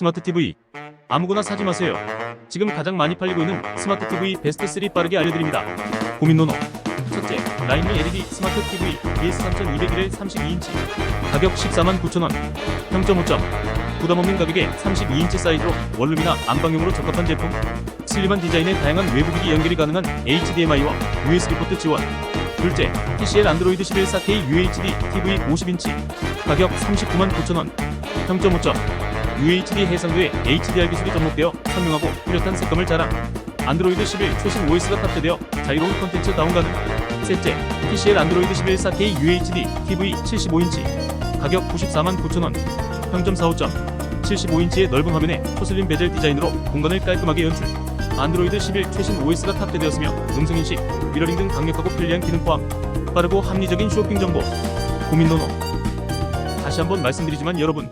스마트 TV. 아무거나 사지 마세요. 지금 가장 많이 팔리고 있는 스마트 TV 베스트 3 빠르게 알려드립니다. 고민 노노. 첫째, 라인미 LED 스마트 TV BS3200을 32인치. 가격 14만 9천원. 평점 5점. 부담 없는 가격에 32인치 사이즈로 원룸이나 안방용으로 적합한 제품. 슬림한 디자인에 다양한 외부기기 연결이 가능한 HDMI와 USB 포트 지원. 둘째, TCL 안드로이드 11 4K UHD TV 50인치. 가격 39만 9천원. 평점 5점. UHD 해상도에 HDR 기술이 접목되어 선명하고 뚜렷한 색감을 자랑. 안드로이드 11 최신 OS가 탑재되어 자유로운 콘텐츠 다운 가능. 셋째, TCL 안드로이드 11 4K UHD TV 75인치. 가격 94만 9천원. 평점 4, 5점. 75인치의 넓은 화면에 초슬림 베젤 디자인으로 공간을 깔끔하게 연출. 안드로이드 11 최신 OS가 탑재되었으며 음성인식, 미러링 등 강력하고 편리한 기능 포함. 빠르고 합리적인 쇼핑 정보. 고민 노노. 다시 한번 말씀드리지만 여러분